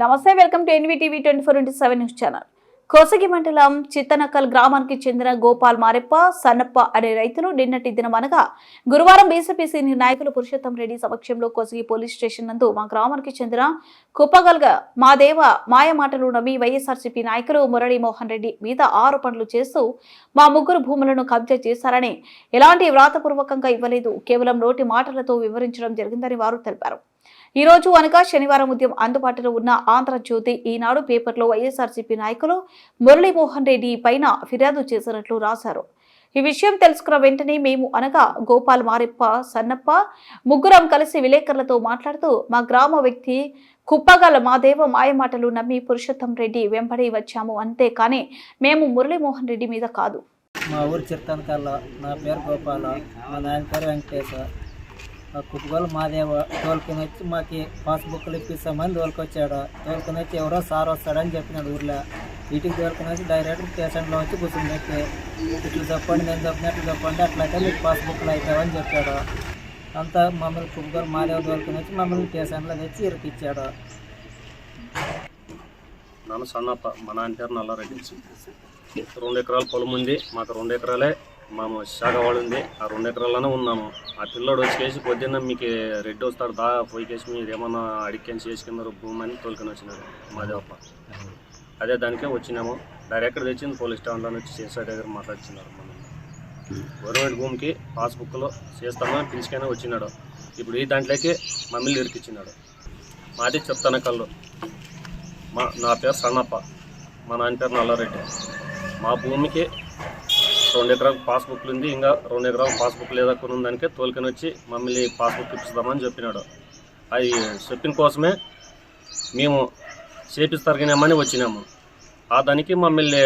నమస్తే welcome to NVTV twenty four into seven news channel. Kosagi మండలం చిత్తనక్కల్ గ్రామానికి చెందిన గోపాల్ మారెప్ప సన్నప్ప అనే రైతులు నిన్నటి దినం అనగా గురువారం బీసీపీ సీనియర్ నాయకులు పురుషోత్తం రెడ్డి సమక్షంలో కోసగి పోలీస్ స్టేషన్ నందు మా గ్రామానికి చెందిన కుప్పగల్గ మా దేవ మాయ మాటలు నమ్మి వైఎస్ఆర్సీపీ నాయకులు మురళీ మోహన్ రెడ్డి మీద ఆరోపణలు చేస్తూ మా ముగ్గురు భూములను కబ్జా చేశారని ఎలాంటి వ్రాతపూర్వకంగా ఇవ్వలేదు కేవలం నోటి మాటలతో వివరించడం జరిగిందని వారు తెలిపారు. ఈ రోజు అనగా శనివారం ఉదయం అందుబాటులో ఉన్న ఆంధ్రజ్యోతి ఈనాడు పేపర్లో వైఎస్ఆర్సీపీ నాయకులు మురళీమోహన్ రెడ్డి పైన ఫిర్యాదు చేసినట్లు రాశారు. ఈ విషయం తెలుసుకున్న వెంటనే మేము అనగా గోపాల్ మారెప్ప సన్నప్ప ముగ్గురం కలిసి విలేకరులతో మాట్లాడుతూ మా గ్రామ వ్యక్తి కుప్పగల మా దేవ మాయమాటలు నమ్మి పురుషోత్తం రెడ్డి వెంబడి వచ్చాము అంతే కానీ మేము మురళీమోహన్ రెడ్డి మీద కాదు. మా ఊరు చిత్తనకల్లా నా పేరు గోపాల మా నాయన పేరు వెంకటేశ్వర కుప్పగోలు మాదే తోలుకొని వచ్చి మాకు పాస్బుక్లు ఇప్పిస్తామని తోలుకొచ్చాడు. తోలుకొని వచ్చి ఎవరో సార్ వస్తాడని చెప్పినాడు ఊర్లో. వీటికి తోలుకొని వచ్చి డైరెక్ట్ స్టేషన్లో వచ్చి కూర్చుని పెట్టి ఇట్లా చెప్పండి నేను చెప్పినట్లు చెప్పండి అట్లయితే మీకు పాస్బుక్లు అవుతావని చెప్పాడు. అంతా మమ్మల్ని కుప్పగోలు మాదేవ తోలుకొని వచ్చి మమ్మల్ని స్టేషన్లో తెచ్చి ఇరికిచ్చాడు. నాన్న సన్నప్ప మా నాన్న పేరు నల్లారెడ్డి. రెండు ఎకరాల పొలం ఉంది మాకు రెండు ఎకరాలే. మేము శాఖ వాడు ఉంది ఆ రెండు ఎకరాల్లోనే ఉన్నాము ఆ పిల్లోడు వచ్చేసి పొద్దున్న మీకు రెడ్డి వస్తాడు దా పోయికేసి మీరు ఏమన్నా అడిక్కేసి చేసుకున్నారు భూమి అని తోలుకొని వచ్చినారు మాదేవప్ప అదే దానికే వచ్చినాము. డైరెక్ట్ తెచ్చింది? పోలీస్ స్టేషన్లో వచ్చి చేసే దగ్గర మాట్లాడుతున్నారు మనం గవర్నమెంట్ భూమికి పాస్బుక్లో చేస్తామని పిలిచికైనా వచ్చినాడు. ఇప్పుడు ఈ దాంట్లోకి మమ్మల్ని ఇరికిచ్చినాడు. మాది చెప్తాను కళ్ళు. మా నా పేరు సన్నప్ప. మా నాన్న పేరు నల్లారెడ్డి. మా భూమికి రెండు ఎకరాల పాస్బుక్లు ఉంది. ఇంకా రెండు ఎకరాల పాస్బుక్ లేదా కొన్ని దానికే తోలుకొని వచ్చి మమ్మల్ని పాస్బుక్ ఇప్పిస్తామని చెప్పినాడు. అది చెప్పిన కోసమే మేము చేపిస్తారని వచ్చినాము. ఆ దానికి మమ్మల్ని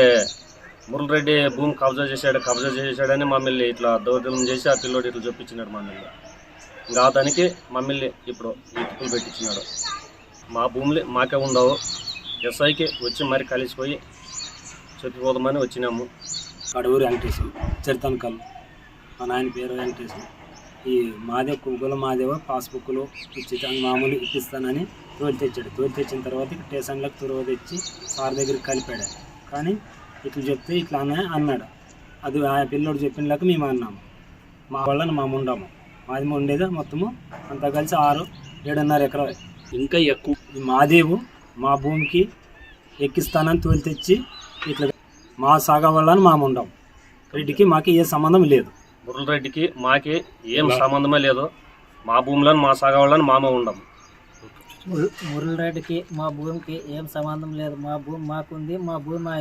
మురళరెడ్డి భూమి కబ్జా చేశాడు కబ్జా చేశాడని మమ్మల్ని ఇట్లా దౌర్జన్యం చేసి ఆ పిల్లోడు ఇట్లా చెప్పించినాడు మమ్మల్ని. ఇంకా ఆ దానికి మమ్మల్ని ఇప్పుడు ఇటుకులు పెట్టించినాడు. మా భూములు మాకే ఉండవు. ఎస్ఐకి వచ్చి మరి కలిసిపోయి చెప్పిపోదామని వచ్చినాము. కడూరు వెంకటేశం చరితనకల్ మా నాయన పేరు వెంకటేశం. ఈ మాదేవ్ కుగ్గుల మాదేవ పాస్బుక్లు ఇచ్చి మామూలు ఇప్పిస్తానని తోలు తెచ్చాడు. తోలు తెచ్చిన తర్వాత స్టేషన్లకు తురవ తెచ్చి సార్ దగ్గరికి కలిపాడు. కానీ ఇట్లా చెప్తే ఇట్లా అనే అన్నాడు. అది ఆ పిల్లోడు చెప్పినలాక మేము అన్నాము. మా వాళ్ళని మేము ఉండము మాది ఉండేది మొత్తము అంతా కలిసి ఆరు ఏడున్నర ఎకరాలు. ఇంకా ఎక్కువ మాదేవు మా భూమికి ఎక్కిస్తానని తోలు తెచ్చి ఇట్లా మా సాగా వాళ్ళని మేము ఉండం. వీటికి మాకు ఏ సంబంధం లేదు. మురళిరెడ్డికి మాకి ఏం సంబంధమే లేదు. మా భూములను మా సాగవాళ్ళని మామ ఉండము మురళిరెడ్డికి మా భూమికి ఏం సంబంధం లేదు. మా భూమి మాకుంది మా భూమి మా